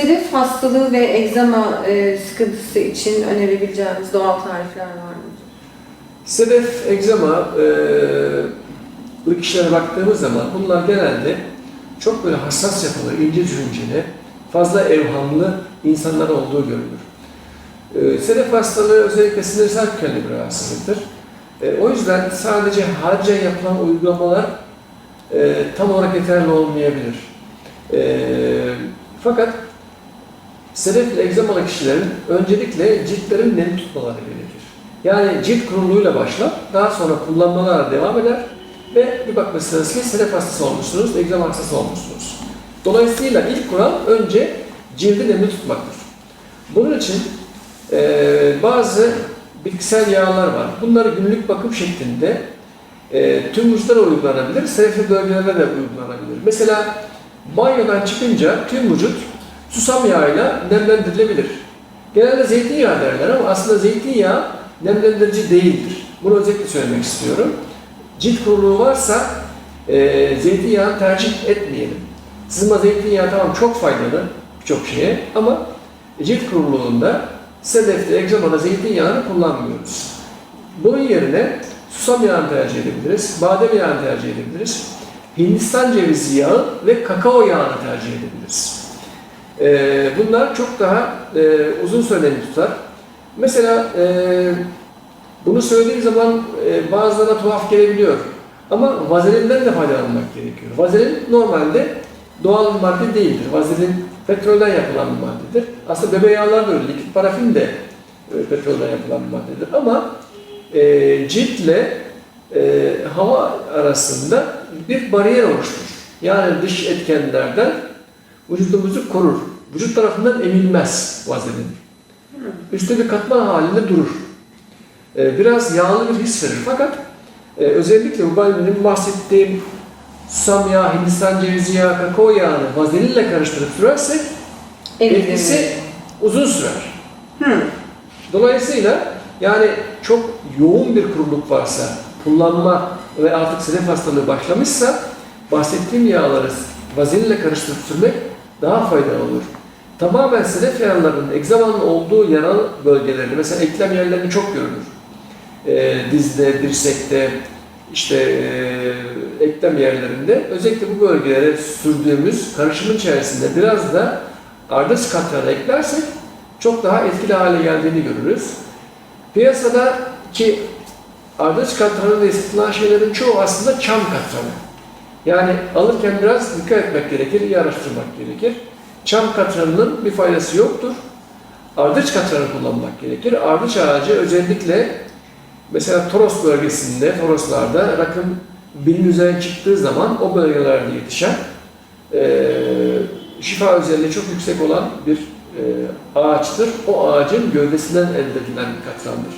Sedef hastalığı ve egzama e, sıkıntısı için önerebileceğimiz doğal tarifler var mı? Sedef, egzama, e, bu kişilere baktığımız zaman bunlar genelde çok böyle hassas yapılı, ince düşünceli, fazla evhamlı insanlar olduğu görülür. E, sedef hastalığı özellikle sinirsel kökenli bir rahatsızlıktır. E, o yüzden sadece harca yapılan uygulamalar e, tam olarak yeterli olmayabilir. E, fakat sedef ile egzamalı kişilerin öncelikle ciltlerin nem tutmaları gerekir. Yani cilt kuruluğuyla başlar, daha sonra kullanmalara devam eder ve bir bakmışsınız ki sedef hastası olmuşsunuz, egzama hastası olmuşsunuz. Dolayısıyla ilk kural önce cildi nemli tutmaktır. Bunun için eee, bazı bitkisel yağlar var. Bunları günlük bakım şeklinde eee tüm vücutlara uygulanabilir, sedefli bölgelere de uygulanabilir. Mesela banyodan çıkınca tüm vücut susam yağıyla nemlendirilebilir. Genelde zeytinyağı derler ama aslında zeytinyağı nemlendirici değildir. Bunu özellikle söylemek istiyorum. Cilt kuruluğu varsa e, zeytinyağını tercih etmeyelim. Sızma zeytinyağı tamam çok faydalı birçok şeye ama cilt kuruluğunda sedefte, egzamada zeytinyağını kullanmıyoruz. Bunun yerine susam yağını tercih edebiliriz, badem yağını tercih edebiliriz, Hindistan cevizi yağı ve kakao yağını tercih edebiliriz. Ee, bunlar çok daha e, uzun süreli tutar. Mesela e, bunu söylediğim zaman e, bazılarına tuhaf gelebiliyor. Ama vazelinden de faydalanmak gerekiyor. Vazelin normalde doğal bir madde değildir. Vazelin petrolden yapılan bir maddedir. Aslında bebe yağları da öyle. Likit parafin de e, petrolden yapılan bir maddedir. Ama e, ciltle e, hava arasında bir bariyer oluşturur. Yani dış etkenlerden vücudumuzu korur. Vücut tarafından emilmez vazelin. Üstte bir katman halinde durur. Ee, Biraz yağlı bir his verir fakat e, özellikle bu benim bahsettiğim susam yağı, Hindistan cevizi yağı, kakao yağını vazelinle karıştırıp sürersek etkisi uzun sürer. Hı. Dolayısıyla yani çok yoğun bir kuruluk varsa, kullanma ve artık sedef hastalığı başlamışsa bahsettiğim yağları vazelinle karıştırıp sürmek daha faydalı olur. Tamamen sedef yaralarının, egzamanın olduğu yaralı bölgelerinde, mesela eklem yerlerinde çok görülür. Ee, dizde, dirsekte, işte e, eklem yerlerinde özellikle bu bölgelere sürdüğümüz karışımın içerisinde biraz da ardıç katranı eklersek çok daha etkili hale geldiğini görürüz. Piyasada ki ardıç katranı diye satılan şeylerin çoğu aslında çam katranı. Yani alırken biraz dikkat etmek gerekir, iyi araştırmak gerekir. Çam katranının bir faydası yoktur. Ardıç katranı kullanmak gerekir. Ardıç ağacı özellikle mesela Toros bölgesinde, Toroslarda rakım binin üzerine çıktığı zaman o bölgelerde yetişen eee şifa özelliği çok yüksek olan bir eee, ağaçtır. O ağacın gövdesinden elde edilen katrandır.